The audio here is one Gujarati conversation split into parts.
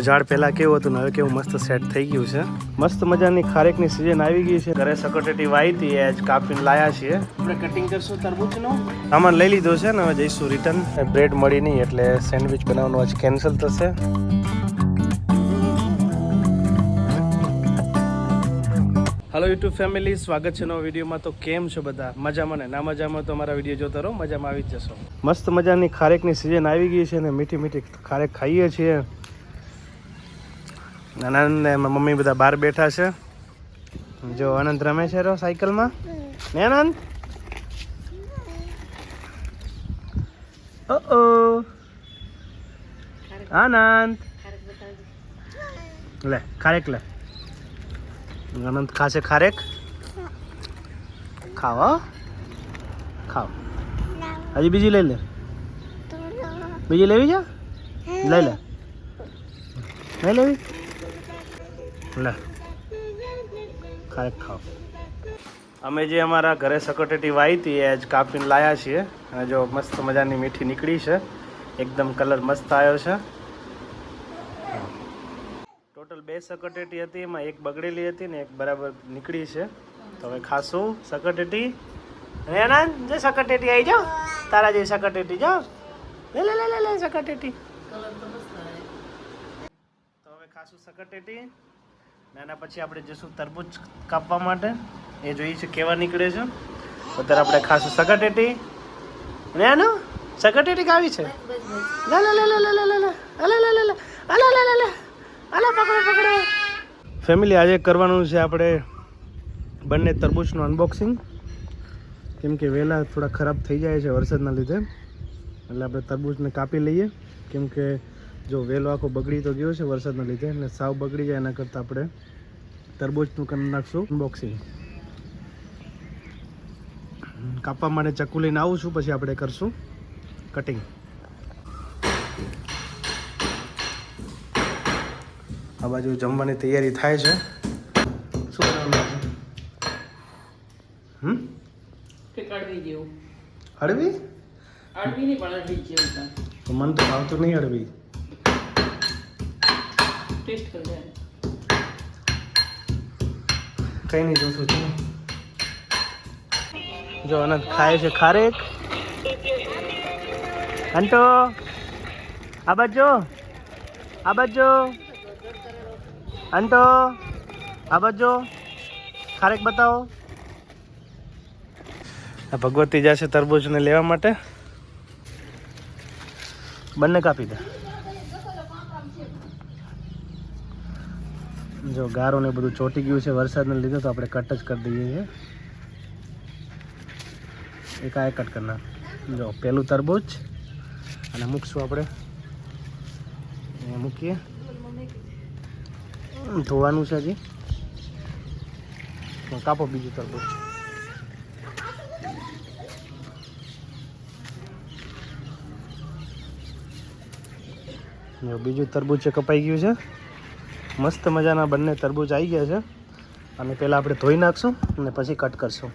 ઝાડ પહેલા કેવું હતું ને હવે કેવું મસ્ત સેટ થઈ ગયું છે. મસ્ત મજાની ખારેકની સિઝન આવી ગઈ છે. ઘરે સકોટેટી વાઈ હતી એ જ કાપીને લાયા છીએ. આપણે કટિંગ કરશું તરબૂચનો? સામાન લઈ લીધો છે ને હવે જઈશું રિટર્ન બ્રેડ મળી નહીં એટલે સેન્ડવિચ બનાવવાનું આજ કેન્સલ થશે. હલો યુટ્યુબ ફેમિલી સ્વાગત છે નવા વિડીયોમાં. તો કેમ છો બધા? મજામાં ને? ના મજામાં તો અમારા વીડિયો જોતા રહો મજામાં આવી જ જશો. મસ્ત મજાની ખારેકની સિઝન આવી ગઈ છે ને મીઠી મીઠી ખારેક ખાઈએ છીએ. આનંદ ને એમાં મમ્મી બધા બહાર બેઠા છે. જો આનંદ રમે છે રો સાયકલમાં? ને આનંદ? ઓ આનંદ. લે ખારેક લે. આનંદ ખાશે ખારેક? ખાવ. ખાવ. હજી બીજી લઈ લે. બીજી લેવી છે? લઈ લે. નહીં લેવી? લે ખારેક ખાઓ. અમે જે અમારા ઘરે સકોટેટી વાઈ હતી, એ જ કાપીને લાયા છીએ. અને જો મસ્ત મજાની મીઠી નીકળી છે. એકદમ કલર મસ્ત આવ્યો છે. ટોટલ બે સકટેટી હતી, એમાં એક બગડેલી હતી ને એક બરાબર નીકળી છે. તો હવે ખાસું સકટેટી. હવે જે સકટેટી આવી જાઓ. તારા જે સકટેટી, જાઓ. લે લે લે લે સકોટેટી. તો હવે ખાસું સકટેટી. ને એના પછી આપણે જઈશું તરબૂચ કાપવા માટે. એ જોઈએ છે કેવા નીકળે છે. અત્યારે આપણે ખાસું સગટેટી. ને આનું સગટેટી કાવી છે. લા લા લા લા લા લા લા. અલા લા લા અલા લા. લા લા અલા પકડો પકડો. ફેમિલી આજે કરવાનું છે આપણે બંને તરબૂચનું અનબોક્સિંગ કેમ કે વહેલા થોડા ખરાબ થઈ જાય છે વરસાદના લીધે. એટલે આપણે તરબૂચને કાપી લઈએ. કેમ કે જો વેલો આખો બગડી તો ગયો છે વરસાદના લીધે એટલે સાવ બગડી જાય એના કરતાં આપણે તરબૂચનું કરી નાખશું. અનબોક્સિંગ કાપવા માટે ચક્કુ લઈને આવું છું પછી આપણે કરશું કટિંગ આ બાજુ જમવાની તૈયારી થાય છે. શું બનાવવાનું હમ? જેવું. હળવી નહીં પણ જેવું તો તો ભાવતું નહીં હળવી ટેસ્ટ કરી જાય કઈ નહીં જોશું છું. જો અનંત ખાય છે ખારેક અંટો આ બાજુ આ બાજુ. અંટો આ બાજુ. ખારેક બતાવો. ભગવતી જશે તરબૂચને લેવા માટે. બંને કાપી દે. જો ગારો ને બધું ચોટી ગયું છે વરસાદને લીધે, તો આપણે કટ જ કરી દઈએ છીએ. એક કટ કરનાર જો પહેલું તરબૂચ અને મૂકશું આપણે. મૂકીએ. ધોવાનું છે હજી. કાપો બીજું તરબૂચ. જો, બીજું તરબૂચ કપાઈ ગયું છે. મસ્ત મજાના બંને તરબૂચ આવી ગયા છે. અને પહેલાં આપણે ધોઈ નાખશું અને પછી કટ કરશું.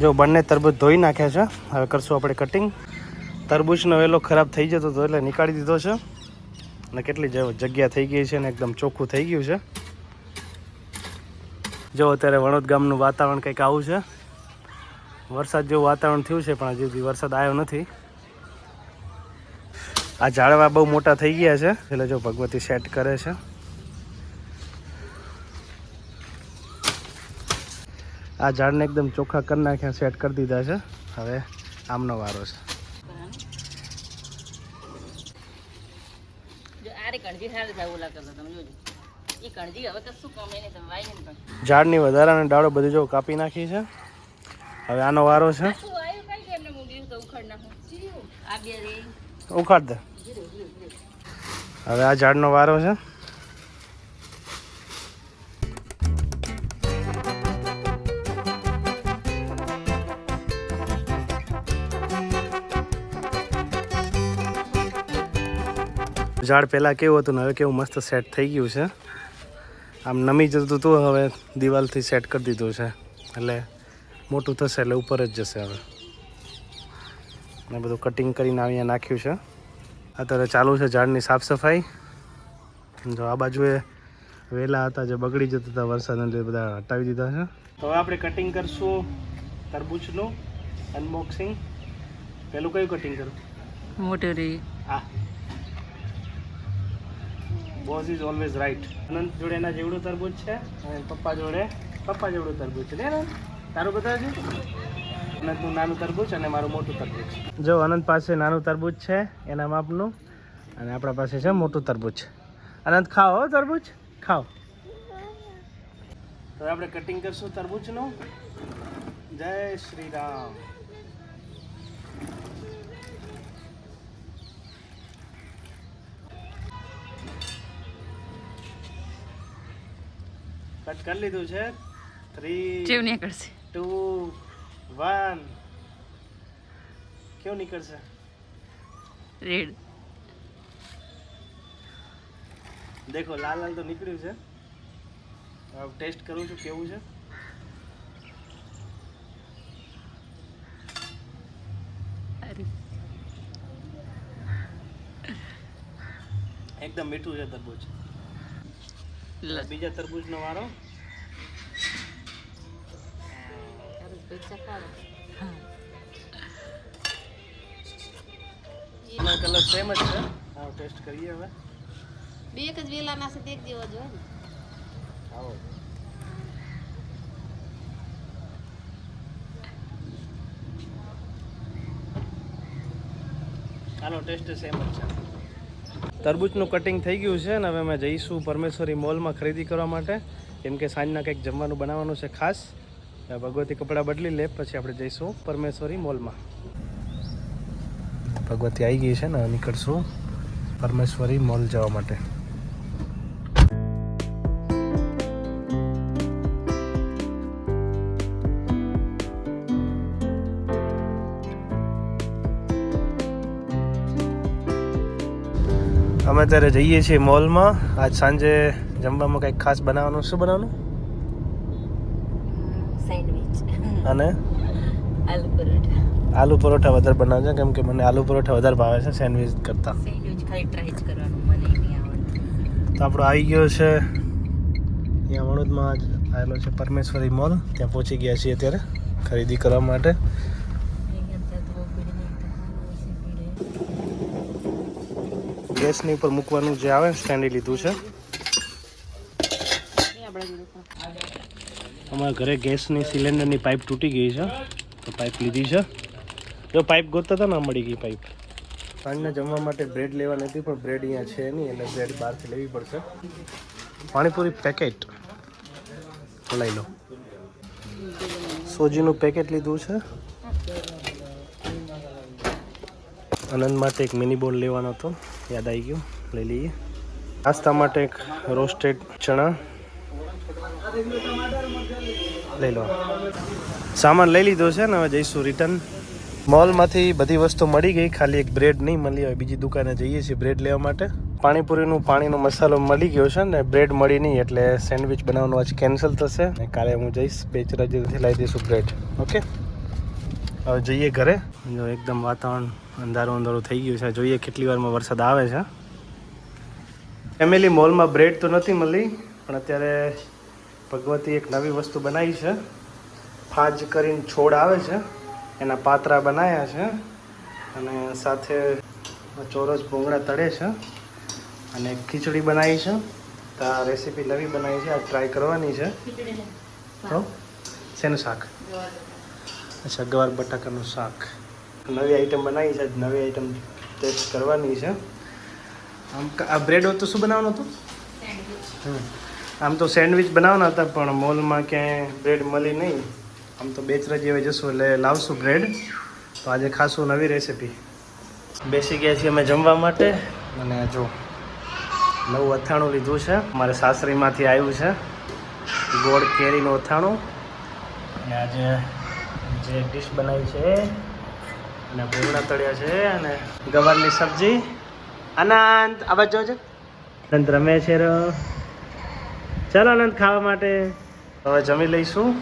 જો બંને તરબૂજ ધોઈ નાખ્યા છે. હવે કરશું આપણે કટિંગ તરબૂચનો વેલો ખરાબ થઈ જતો હતો એટલે નીકાળી દીધો છે. અને કેટલી જગ્યા થઈ ગઈ છે ને એકદમ ચોખ્ખું થઈ ગયું છે. જો અત્યારે વણોદ ગામનું વાતાવરણ કંઈક આવું છે. વરસાદ જેવું વાતાવરણ થયું છે, પણ હજી સુધી વરસાદ આવ્યો નથી. આ ઝાડવા બહુ મોટા થઈ ગયા છે. એટલે જો ભગવતી સેટ કરે છે. આ ઝાડને એકદમ ચોખ્ખા કરી નાખ્યા સેટ કરી દીધા છે. હવે આમનો વારો છે. ઝાડની વધારાની ડાળો બધી જો કાપી નાખી છે. હવે આનો વારો છે. ઉખાડ દે. હવે આ ઝાડનો વારો છે. ઝાડ પહેલાં કેવું હતું ને હવે કેવું મસ્ત સેટ થઈ ગયું છે. આમ નમી જતું હતું હવે દિવાલથી સેટ કરી દીધું છે. એટલે મોટું થશે એટલે ઉપર જ જશે હવે. ને બધું કટિંગ કરીને અહીંયા નાખ્યું છે. અત્યારે ચાલુ છે ઝાડની સાફ સફાઈ. જો આ બાજુએ વેલા હતા જે બગડી જતા હતા વરસાદને લીધે બધા હટાવી દીધા છે. તો હવે આપણે કટિંગ કરશું તરબૂચનું અનબોક્સિંગ પેલું કયું કટિંગ કરું મોટું રહી હા. Boss is always right Anant જોડે એના જેવડું તરબૂચ છે અને પપ્પા જોડે પપ્પા જેવડું તરબૂચ છે. ને? તારું બતાવજો અનંતનું નાનું તરબૂચ અને મારું મોટું તરબૂચ. જો અનંત પાસે નાનું તરબૂચ છે એના માપનું. અને આપણા પાસે છે મોટું તરબૂચ. અનંત ખાઓ હો તરબૂચ. ખાઓ. તો આપણે કટિંગ કરશું તરબૂચનું. જય શ્રી રામ. કટ કરી લીધું છે. થ્રી જેવું નીકળશે ટુ વન કેવું નીકળશે? રેડ દેખો લાલ લાલ તો નીકળ્યું છે. હવે ટેસ્ટ કરું છું કેવું છે. એકદમ મીઠું છે તરબૂચ. બીજા તરબૂચનો વારો? એનો કલર સેમ જ છે. હા ટેસ્ટ કરીએ હવે. બે એક જ વેલાના છે દેખ જેવો જો ને. આવો. હાલો ટેસ્ટ સેમ જ છે. તરબૂચનું કટિંગ થઈ ગયું છે અને હવે અમે જઈશું પરમેશ્વરી મોલમાં ખરીદી કરવા માટે. કેમ કે સાંજના કંઈક જમવાનું બનાવવાનું છે ખાસ. ભગવતી કપડાં બદલી લે, પછી આપણે જઈશું પરમેશ્વરી મોલમાં ભગવતી આવી ગઈ છે ને, નીકળશું પરમેશ્વરી મોલ જવા માટે. અમે અત્યારે જઈએ છીએ મોલમાં. આજ સાંજે જમવામાં કંઈક ખાસ બનાવવાનું શું બનાવવાનું? સેન્ડવિચ. અને? આલુ પરોઠા. આલુ પરોઠા વધારે બનાવજો કેમ કે મને આલુ પરોઠા વધારે ભાવે છે સેન્ડવિચ કરતાં. સેન્ડવિચ ખાલી ટ્રાય જ કરવાનું મને નહીં આવડતું. તો આપણો આવી ગયો છે અહીંયા વણોદમાં જ આવેલો છે પરમેશ્વરી મોલ. ત્યાં પહોંચી ગયા છીએ અત્યારે ખરીદી કરવા માટે. ગેસની ઉપર મૂકવાનું જે આવે સ્ટેન્ડ લીધું છે. અમારા ઘરે ગેસની સિલિન્ડરની પાઇપ તૂટી ગઈ છે. તો પાઇપ લીધી છે. જો પાઇપ ગોતતા હતા ને મળી ગઈ પાઇપ. સાંજના જમવા માટે બ્રેડ લેવા નથી પણ બ્રેડ અહીંયા છે નહીં એટલે બ્રેડ બહારથી લેવી પડશે. પાણીપુરી પેકેટ. લઈ લો. સોજીનું પેકેટ લીધું છે. આનંદ માટે એક મિની બોલ લેવાનો હતો. યાદ આવી ગયું. લઈ લઈએ. નાસ્તા માટે એક રોસ્ટેડ ચણા. લઈ લો. સામાન લઈ લીધો છે ને હવે જઈશું રિટર્ન મોલમાંથી બધી વસ્તુ મળી ગઈ. ખાલી એક બ્રેડ નહીં મળી હવે બીજી દુકાને જઈએ છીએ બ્રેડ લેવા માટે. પાણીપુરીનું પાણીનો મસાલો મળી ગયો છે ને બ્રેડ મળી નહીં એટલે સેન્ડવિચ બનાવવાનું આજ કેન્સલ થશે. ને કાલે હું જઈશ બેચરાજીથી લાવી દઈશું બ્રેડ ઓકે હવે જઈએ ઘરે. જો એકદમ વાતાવરણ અંધારું અંધારું થઈ ગયું છે. જોઈએ કેટલી વારમાં વરસાદ આવે છે. ફેમિલી મોલમાં બ્રેડ તો નથી મળી પણ અત્યારે ભગવતી એક નવી વસ્તુ બનાવી છે. ફાજ કરીને છોડ આવે છે. એના પાતરા બનાવ્યા છે. અને સાથે ચોરસ ભૂંગળા તળે છે. અને ખીચડી બનાવી છે. તો આ રેસીપી નવી બનાવી છે. આ ટ્રાય કરવાની છે. તો શેનું શાક? અચ્છા ગવાર બટાકાનું શાક. નવી આઈટમ બનાવી છે નવી આઈટમ ટેસ્ટ કરવાની છે. આમ આ બ્રેડ તો શું બનાવવાનું હતું. આમ તો સેન્ડવિચ બનાવવાના હતા પણ મોલમાં ક્યાંય બ્રેડ મળી નહીં. આમ તો બેચરાજી જેવા જશું એટલે લાવશું બ્રેડ તો આજે ખાશું નવી રેસીપી બેસી ગયા છીએ અમે જમવા માટે. અને જો નવું અથાણું લીધું છે. મારે સાસરીમાંથી આવ્યું છે. ગોળ કેરીનું અથાણું. અને આજે જે ડીશ બનાવી છે. અને ભૂંગળા તળ્યા છે અને ગવારની સબ્જી. અનંત આ જોજો. અનંત રમે છે ચાલો અનંત ખાવા માટે. હવે જમી લઈશું.